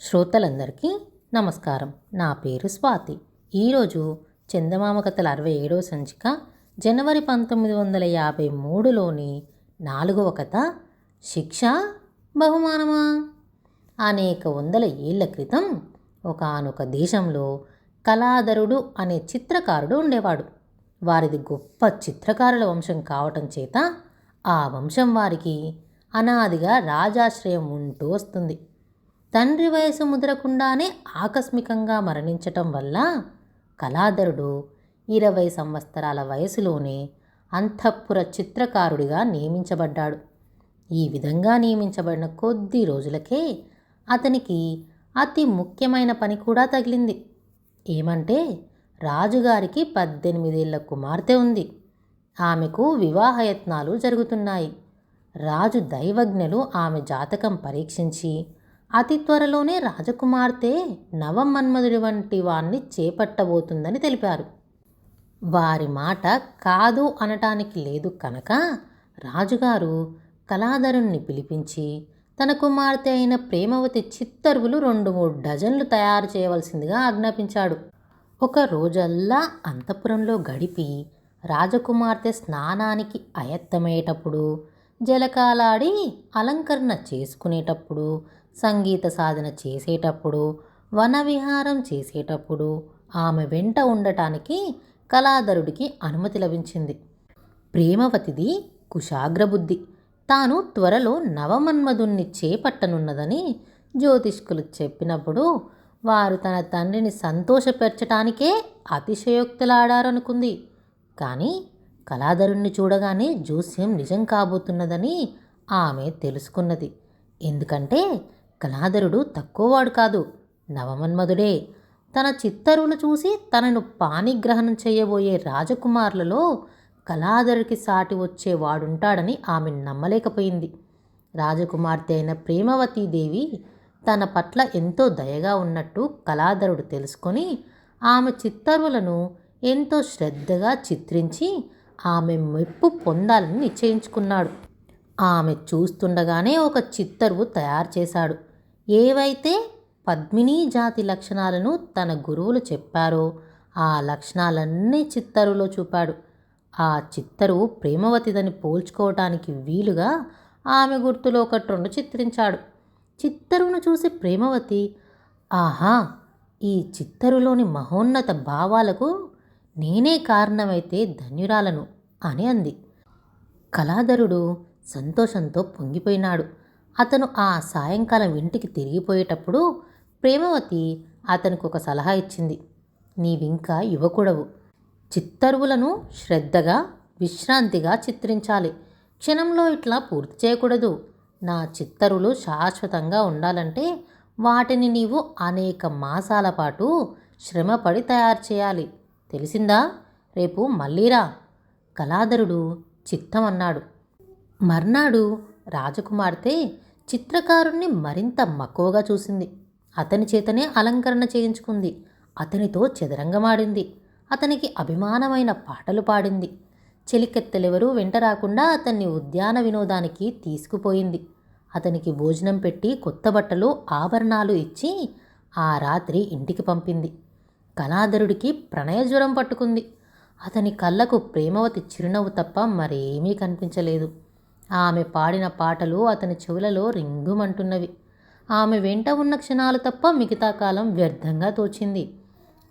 శ్రోతలందరికీ నమస్కారం. నా పేరు స్వాతి. ఈరోజు చందమామ కథల అరవై ఏడవ సంచిక జనవరి పంతొమ్మిది వందల యాభై మూడులోని నాలుగవ కథ శిక్ష బహుమానమా? అనేక వందల ఏళ్ళ క్రితం ఒకానొక దేశంలో కళాధరుడు అనే చిత్రకారుడు ఉండేవాడు. వారిది గొప్ప చిత్రకారుల వంశం కావటం చేత ఆ వంశం వారికి అనాదిగా రాజాశ్రయం ఉంటూ వస్తుంది. తండ్రి వయసు ముదరకుండానే ఆకస్మికంగా మరణించటం వల్ల కళాధరుడు ఇరవై సంవత్సరాల వయసులోనే అంతఃపుర చిత్రకారుడిగా నియమించబడ్డాడు. ఈ విధంగా నియమించబడిన కొద్ది రోజులకే అతనికి అతి ముఖ్యమైన పని కూడా తగిలింది. ఏమంటే రాజుగారికి పద్దెనిమిదేళ్ళ కుమార్తె ఉంది. ఆమెకు వివాహయత్నాలు జరుగుతున్నాయి. రాజు దైవజ్ఞులు ఆమె జాతకం పరీక్షించి అతి త్వరలోనే రాజకుమార్తె నవమన్మధుడి వంటి వాణ్ణి చేపట్టబోతుందని తెలిపారు. వారి మాట కాదు అనటానికి లేదు కనుక రాజుగారు కళాధరుణ్ణి పిలిపించి తన కుమార్తె అయిన ప్రేమవతి చిత్తరువులు రెండు మూడు డజన్లు తయారు చేయవలసిందిగా ఆజ్ఞాపించాడు. ఒక రోజల్లా అంతఃపురంలో గడిపి రాజకుమార్తె స్నానానికి అయత్తమయ్యేటప్పుడు జలకాలాడి అలంకరణ చేసుకునేటప్పుడు సంగీత సాధన చేసేటప్పుడు వనవిహారం చేసేటప్పుడు ఆమె వెంట ఉండటానికి కళాధరుడికి అనుమతి లభించింది. ప్రేమవతిది కుశాగ్రబుద్ధి. తాను త్వరలో నవమన్మధుణ్ణి చేపట్టనున్నదని జ్యోతిష్కులు చెప్పినప్పుడు వారు తన తండ్రిని సంతోషపెరచటానికే అతిశయోక్తులాడారనుకుంది. కానీ కళాధరుణ్ణి చూడగానే జోస్యం నిజం కాబోతున్నదని ఆమె తెలుసుకున్నది. ఎందుకంటే కళాధరుడు తక్కువవాడు కాదు. నవమన్మధుడే. తన చిత్తరువులు చూసి తనను పాణిగ్రహణం చేయబోయే రాజకుమారులలో కళాధరుడికి సాటి వచ్చేవాడుంటాడని ఆమె నమ్మలేకపోయింది. రాజకుమార్తె అయిన ప్రేమవతీదేవి తన పట్ల ఎంతో దయగా ఉన్నట్టు కళాధరుడు తెలుసుకొని ఆమె చిత్తరువులను ఎంతో శ్రద్ధగా చిత్రించి ఆమె మెప్పు పొందాలని నిశ్చయించుకున్నాడు. ఆమె చూస్తుండగానే ఒక చిత్తరువు తయారు చేశాడు. ఏవైతే పద్మినీ జాతి లక్షణాలను తన గురువులు చెప్పారో ఆ లక్షణాలన్నీ చిత్తరువులో చూపాడు. ఆ చిత్తరువు ప్రేమవతిదని పోల్చుకోవటానికి వీలుగా ఆమె గుర్తులో ఒకటి రెండు చిత్రించాడు. చిత్తరువును చూసి ప్రేమవతి ఆహా ఈ చిత్తరులోని మహోన్నత భావాలకు నేనే కారణమైతే ధన్యురాలను అని అంది. కళాధరుడు సంతోషంతో పొంగిపోయినాడు. అతను ఆ సాయంకాలం ఇంటికి తిరిగిపోయేటప్పుడు ప్రేమవతి అతనికి ఒక సలహా ఇచ్చింది. నీవింకా యువకుడవు చిత్తరువులను శ్రద్ధగా విశ్రాంతిగా చిత్రించాలి. క్షణంలో ఇట్లా పూర్తి చేయకూడదు. నా చిత్తరులు శాశ్వతంగా ఉండాలంటే వాటిని నీవు అనేక మాసాల పాటు శ్రమపడి తయారు చేయాలి. తెలిసిందా? రేపు మళ్ళీరా కళాధరుడు చిత్తం అన్నాడు మర్నాడు రాజకుమార్తె చిత్రకారుణ్ణి మరింత మక్కువగా చూసింది. అతని చేతనే అలంకరణ చేయించుకుంది. అతనితో చదరంగమాడింది. అతనికి అభిమానమైన పాటలు పాడింది. చెలికెత్తలెవరూ వెంట రాకుండా అతన్ని ఉద్యాన వినోదానికి తీసుకుపోయింది. అతనికి భోజనం పెట్టి కొత్త బట్టలు ఆభరణాలు ఇచ్చి ఆ రాత్రి ఇంటికి పంపింది. కళాధరుడికి ప్రణయ జ్వరం పట్టుకుంది. అతని కళ్ళకు ప్రేమవతి చిరునవ్వు తప్ప మరేమీ కనిపించలేదు. ఆమె పాడిన పాటలు అతని చెవులలో రింగుమంటున్నవి. ఆమె వెంట ఉన్న క్షణాలు తప్ప మిగతా కాలం వ్యర్థంగా తోచింది.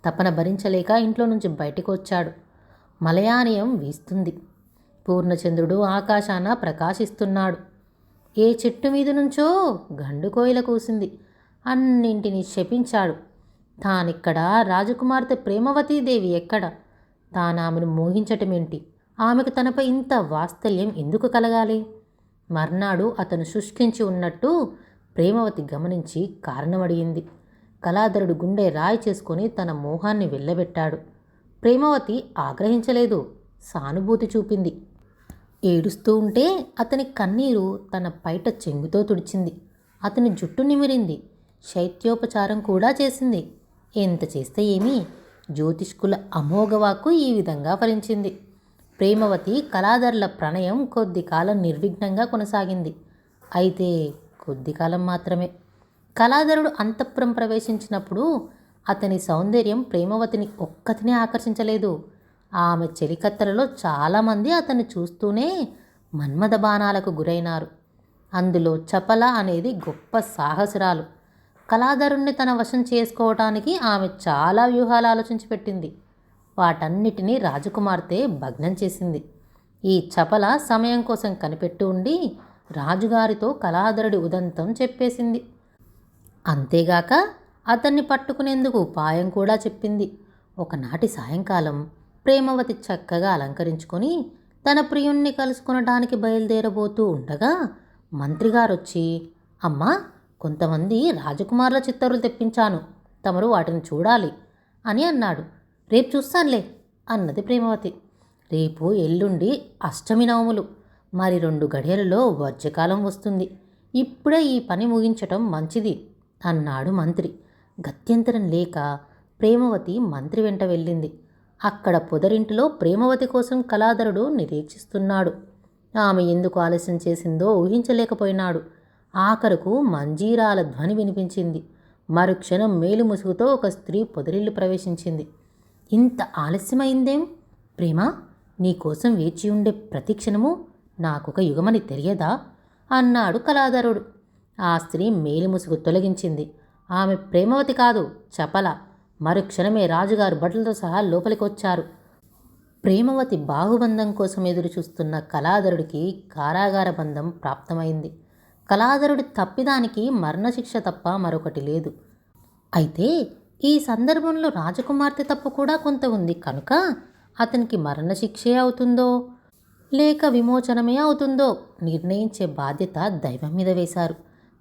తపన భరించలేక ఇంట్లో నుంచి బయటకు వచ్చాడు. మలయానయం వీస్తుంది. పూర్ణచంద్రుడు ఆకాశాన ప్రకాశిస్తున్నాడు. ఏ చెట్టు మీద నుంచో గండు కోయిల కూసింది. అన్నింటినీ శపించాడు. తానిక్కడ రాజకుమార్తె ప్రేమవతీదేవి ఎక్కడ? తాను ఆమెను మోహించటమేంటి? ఆమెకు తనపై ఇంత వాత్సల్యం ఎందుకు కలగాలి? మర్నాడు అతను శుష్కించి ఉన్నట్టు ప్రేమవతి గమనించి కారణం అడిగింది కళాధరుడు గుండె రాయి చేసుకొని తన మోహాన్ని వెళ్ళబెట్టాడు ప్రేమవతి ఆగ్రహించలేదు. సానుభూతి చూపింది. ఏడుస్తూ ఉంటే అతని కన్నీరు తన పైట చెంగుతో తుడిచింది. అతని జుట్టు నిమిరింది. శైత్యోపచారం కూడా చేసింది. ఎంత చేస్తే ఏమి? జ్యోతిష్కుల అమోఘవాక్కు ఈ విధంగా ఫలించింది. ప్రేమవతి కళాధరుల ప్రణయం కొద్ది కాలం నిర్విఘ్నంగా కొనసాగింది. అయితే కొద్ది కాలం మాత్రమే. కళాధరుడు అంతఃపురం ప్రవేశించినప్పుడు అతని సౌందర్యం ప్రేమవతిని ఒక్కతినే ఆకర్షించలేదు. ఆమె చెలికత్తెలలో చాలామంది అతన్ని చూస్తూనే మన్మథ బాణాలకు గురైనారు. అందులో చపల అనేది గొప్ప సాహసురాలు. కళాధరుణ్ణి తన వశం చేసుకోవటానికి ఆమె చాలా వ్యూహాలు ఆలోచించి పెట్టింది వాటన్నిటినీ రాజకుమార్తె భగ్నం చేసింది. ఈ చపల సమయం కోసం కనిపెట్టి ఉండి రాజుగారితో కళాధరుడి ఉదంతం చెప్పేసింది. అంతేగాక అతన్ని పట్టుకునేందుకు ఉపాయం కూడా చెప్పింది. ఒకనాటి సాయంకాలం ప్రేమవతి చక్కగా అలంకరించుకొని తన ప్రియుణ్ణి కలుసుకొనడానికి బయలుదేరబోతూ ఉండగా మంత్రిగారు వచ్చి అమ్మా కొంతమంది రాజకుమారుల చిత్తరులు తెప్పించాను. తమరు వాటిని చూడాలి అని అన్నాడు. రేపు చూస్తానులే అన్నది ప్రేమవతి. రేపు ఎల్లుండి అష్టమి నవములు. మరి రెండు గడియలలో వర్జకాలం వస్తుంది. ఇప్పుడే ఈ పని ముగించటం మంచిది అన్నాడు మంత్రి. గత్యంతరం లేక ప్రేమవతి మంత్రి వెంట వెళ్ళింది. అక్కడ పొదరింటిలో ప్రేమవతి కోసం కళాధరుడు నిరీక్షిస్తున్నాడు. ఆమె ఎందుకు ఆలస్యం చేసిందో ఊహించలేకపోయినాడు. ఆఖరుకు మంజీరాల ధ్వని వినిపించింది. మరుక్షణం మేలు ముసుగుతో ఒక స్త్రీ పొదరిల్లు ప్రవేశించింది. ఇంత ఆలస్యమైందేం? ప్రేమ నీకోసం వేచి ఉండే ప్రతిక్షణము నాకొక యుగమని తెలియదా? అన్నాడు కళాధరుడు. ఆ స్త్రీ మేలి ముసుగు తొలగించింది. ఆమె ప్రేమవతి కాదు చపల. మరుక్షణమే రాజుగారు బట్టలతో సహా లోపలికి వచ్చారు ప్రేమవతి బాహుబంధం కోసం ఎదురు చూస్తున్న కళాధరుడికి కారాగార బంధం ప్రాప్తమైంది. కళాధరుడి తప్పిదానికి మరణశిక్ష తప్ప మరొకటి లేదు. అయితే ఈ సందర్భంలో రాజకుమార్తె తప్పు కూడా కొంత ఉంది. కనుక అతనికి మరణశిక్షే అవుతుందో లేక విమోచనమే అవుతుందో నిర్ణయించే బాధ్యత దైవం మీద వేశారు.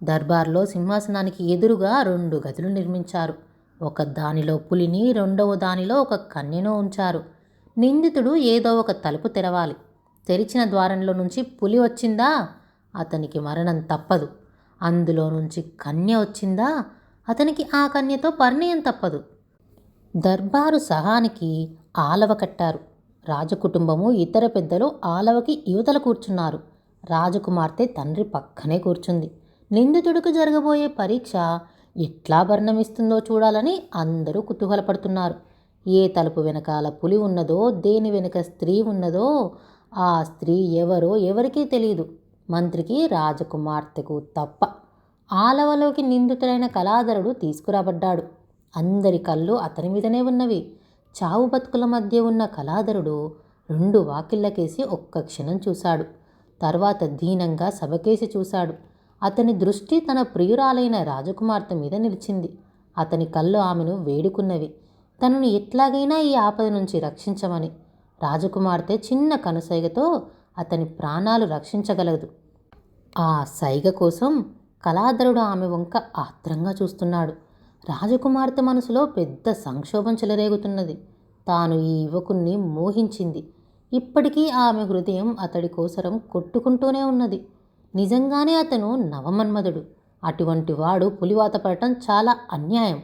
దర్బార్లో సింహాసనానికి ఎదురుగా రెండు గదులు నిర్మించారు. ఒక దానిలో పులిని రెండవ దానిలో ఒక కన్యను ఉంచారు. నిందితుడు ఏదో ఒక తలుపు తెరవాలి. తెరిచిన ద్వారంలో నుంచి పులి వచ్చిందా? అతనికి మరణం తప్పదు. అందులో నుంచి కన్య వచ్చిందా? అతనికి ఆ కన్యతో పరిణయం తప్పదు. దర్బారు సహానికి ఆలవ కట్టారు. రాజకుటుంబము ఇతర పెద్దలు ఆలవకి యువతలు కూర్చున్నారు. రాజకుమార్తె తండ్రి పక్కనే కూర్చుంది. నిందితుడికి జరగబోయే పరీక్ష ఎట్లా పరిణమిస్తుందో చూడాలని అందరూ కుతూహలపడుతున్నారు. ఏ తలుపు వెనకాల పులి ఉన్నదో దేని వెనుక స్త్రీ ఉన్నదో ఆ స్త్రీ ఎవరో ఎవరికీ తెలియదు మంత్రికి రాజకుమార్తెకు తప్ప ఆలవలోకి నిందితుడైన కళాధరుడు తీసుకురాబడ్డాడు. అందరి కళ్ళు అతని మీదనే ఉన్నవి. చావు బతుకుల మధ్య ఉన్న కళాధరుడు రెండు వాకిళ్ళకేసి ఒక్క క్షణం చూశాడు. తర్వాత దీనంగా సభకేసి చూశాడు. అతని దృష్టి తన ప్రియురాలైన రాజకుమార్తె మీద నిలిచింది. అతని కళ్ళు ఆమెను వేడుకున్నవి. తనను ఎట్లాగైనా ఈ ఆపద నుంచి రక్షించమని. రాజకుమార్తె చిన్న కనుసైగతో అతని ప్రాణాలు రక్షించగలదు. ఆ సైగ కోసం కళాధరుడు ఆమె వంక ఆత్రంగా చూస్తున్నాడు. రాజకుమార్తె మనసులో పెద్ద సంక్షోభం చెలరేగుతున్నది. తాను ఈ యువకుణ్ణి మోహించింది. ఇప్పటికీ ఆమె హృదయం అతడి కోసరం కొట్టుకుంటూనే ఉన్నది. నిజంగానే అతను నవమన్మధుడు. అటువంటి వాడు పులివాత పడటం చాలా అన్యాయం.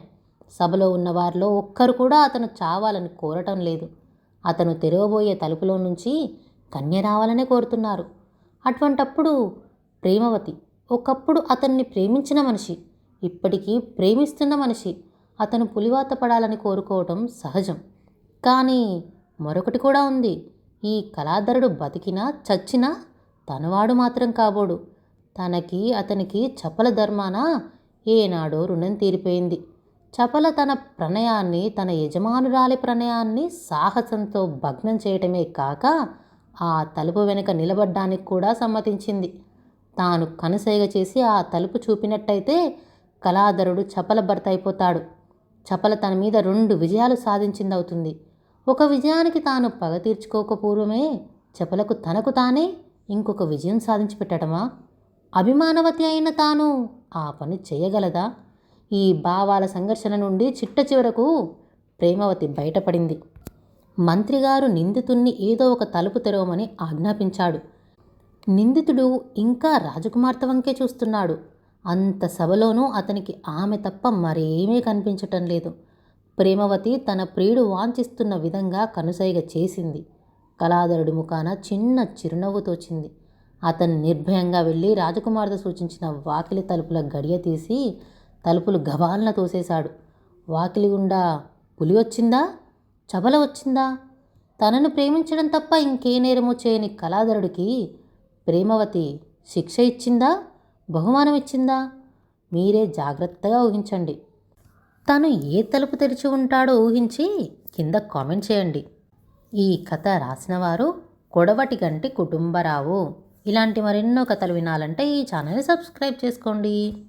సభలో ఉన్న వారిలో ఒక్కరు కూడా అతను చావాలని కోరటం లేదు. అతను తెరవబోయే తలుపులో నుంచి కన్య రావాలనే కోరుతున్నారు. అటువంటప్పుడు ప్రేమవతి ఒకప్పుడు అతన్ని ప్రేమించిన మనిషి ఇప్పటికీ ప్రేమిస్తున్న మనిషి అతను పులివాత పడాలని కోరుకోవటం సహజం. కానీ మరొకటి కూడా ఉంది. ఈ కళాధరుడు బతికినా చచ్చినా తనవాడు మాత్రం కాబోడు. తనకి అతనికి చపల ధర్మాన ఏనాడో రుణం తీరిపోయింది. చపల తన ప్రణయాన్ని తన యజమానురాలి ప్రణయాన్ని సాహసంతో భగ్నం చేయటమే కాక ఆ తలుపు వెనుక నిలబడ్డానికి కూడా సమ్మతించింది. తాను కనుసైగ చేసి ఆ తలుపు చూపినట్టయితే కళాధరుడు చపల భర్త అయిపోతాడు. చపల తన మీద రెండు విజయాలు సాధించిందవుతుంది. ఒక విజయానికి తాను పగ తీర్చుకోక పూర్వమే చపలకు తనకు తానే ఇంకొక విజయం సాధించి పెట్టడమా అభిమానవతి అయిన తాను ఆ పని చేయగలదా? ఈ భావాల సంఘర్షణ నుండి చిట్ట చివరకు ప్రేమవతి బయటపడింది. మంత్రిగారు నిందితుణ్ణి ఏదో ఒక తలుపు తెరవమని ఆజ్ఞాపించాడు. నిందితుడు ఇంకా రాజకుమార్తె వంకే చూస్తున్నాడు. అంత సభలోనూ అతనికి ఆమె తప్ప మరేమీ కనిపించటం లేదు. ప్రేమవతి తన ప్రియుడు వాంఛిస్తున్న విధంగా కనుసైగ చేసింది. కళాధరుడి ముఖాన చిన్న చిరునవ్వు తోచింది. అతను నిర్భయంగా వెళ్ళి రాజకుమార్తె సూచించిన వాకిలి తలుపుల గడియ తీసి తలుపులు గబాలన తోసేశాడు. వాకిలి గుండా పులి వచ్చిందా? చబల వచ్చిందా? తనను ప్రేమించడం తప్ప ఇంకే నేరము చేయని కళాధరుడికి ప్రేమవతి శిక్ష ఇచ్చిందా? బహుమానం ఇచ్చిందా? మీరే జాగ్రత్తగా ఊహించండి. తను ఏ తలుపు తెరిచి ఉంటాడో ఊహించి కింద కామెంట్ చేయండి. ఈ కథ రాసినవారు కొడవటి గంటి కుటుంబరావు. ఇలాంటి మరెన్నో కథలు వినాలంటే ఈ ఛానల్ని సబ్స్క్రైబ్ చేసుకోండి.